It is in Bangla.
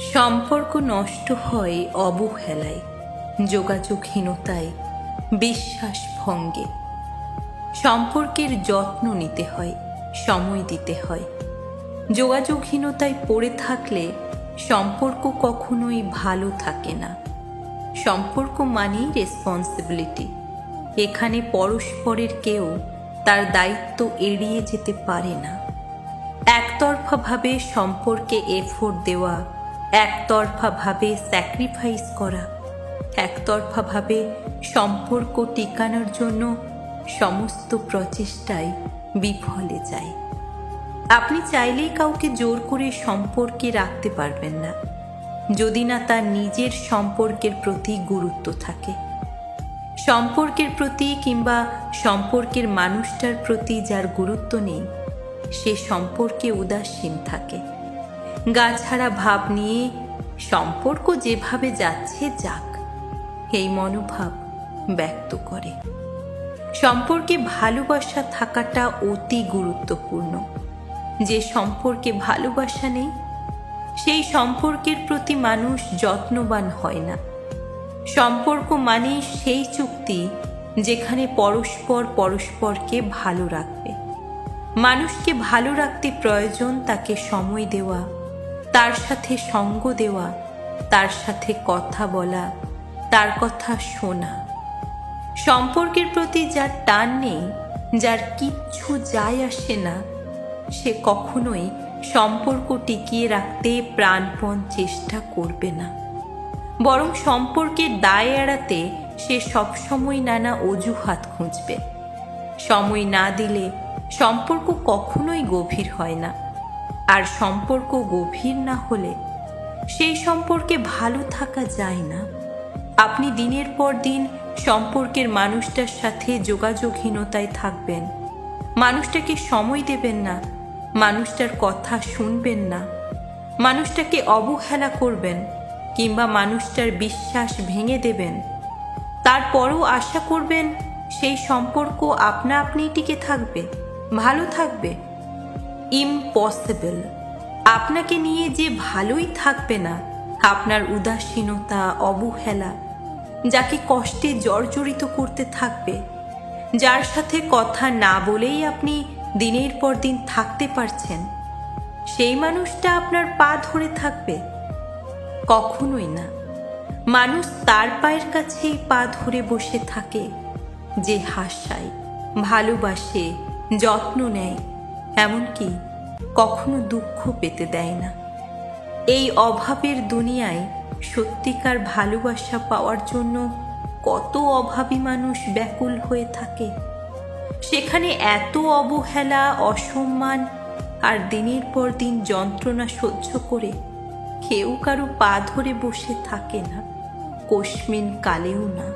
সম্পর্ক নষ্ট হয় অবহেলায়, যোগাযোগহীনতায় বিশ্বাস ভঙ্গে সম্পর্কের যত্ন নিতে হয়, সময় দিতে হয়। যোগাযোগহীনতায় পড়ে থাকলে সম্পর্ক কখনোই ভালো থাকে না। সম্পর্ক মানেই রেসপন্সিবিলিটি এখানে পরস্পরের কেউ তার দায়িত্ব এড়িয়ে যেতে পারে না। একতরফাভাবে সম্পর্কে এফোর্ট দেওয়া একতরফাভাবে স্যাক্রিফাইস করা, একতরফাভাবে সম্পর্ক টিকানোর জন্য সমস্ত প্রচেষ্টায় বিফলে যায়। আপনি চাইলেই কাউকে জোর করে সম্পর্কে রাখতে পারবেন না, যদি না তার নিজের সম্পর্কের প্রতি গুরুত্ব থাকে। সম্পর্কের প্রতি কিংবা সম্পর্কের মানুষটার প্রতি যার গুরুত্ব নেই, সে সম্পর্কে উদাসীন থাকে। গাছাড়া ভাব নিয়ে সম্পর্ক যেভাবে যাচ্ছে যাক, এই মনোভাব ব্যক্ত করে। সম্পর্কে ভালোবাসা থাকাটা অতি গুরুত্বপূর্ণ। যে সম্পর্কে ভালোবাসা নেই, সেই সম্পর্কের প্রতি মানুষ যত্নবান হয় না। সম্পর্ক মানেই সেই চুক্তি যেখানে পরস্পর পরস্পরকে ভালো রাখবে। মানুষকে ভালো রাখতে প্রয়োজন তাকে সময় দেওয়া তার সাথে সঙ্গ দেওয়া, তার সাথে কথা বলা, তার কথা শোনা। সম্পর্কের প্রতি যার টান নেই, যার কিচ্ছু যায় আসে না, সে কখনোই সম্পর্ক টিকিয়ে রাখতে প্রাণপণ চেষ্টা করবে না। বরং সম্পর্কের দায় এড়াতে সে সবসময় নানা অজুহাত খুঁজবে। সময় না দিলে সম্পর্ক কখনোই গভীর হয় না। আর সম্পর্ক গভীর না হলে সেই সম্পর্কে ভালো থাকা যায় না। আপনি দিনের পর দিন সম্পর্কের মানুষটার সাথে যোগাযোগহীনতায় থাকবেন। মানুষটাকে সময় দেবেন না, মানুষটার কথা শুনবেন না। মানুষটাকে অবহেলা করবেন কিংবা মানুষটার বিশ্বাস ভেঙে দেবেন। তারপরও আশা করবেন সেই সম্পর্ক আপনা আপনি টিকে থাকবে, ভালো থাকবে। ইম্পসিবল আপনাকে নিয়ে যে ভালোই থাকবে না, আপনার উদাসীনতা, অবহেলা, যাকে কষ্টে জর্জরিত করতে থাকবে, যার সাথে কথা না বলেই আপনি দিনের পর দিন থাকতে পারছেন, সেই মানুষটা আপনার পা ধরে থাকবে। কখনোই না। মানুষ তার পায়ের কাছেই পা ধরে বসে থাকে, যে হাসায়, ভালোবাসে, যত্ন নেয় এমনকি কখনো দুঃখ পেতে দেয় না। এই অভাবের দুনিয়ায় সত্যিকার ভালোবাসা পাওয়ার জন্য কত অভাবী মানুষ ব্যাকুল হয়ে থাকে। সেখানে এত অবহেলা, অসম্মান আর দিনের পর দিন যন্ত্রণা সহ্য করে কেউ কারও পা ধরে বসে থাকে না, কোশমিন কালেও না।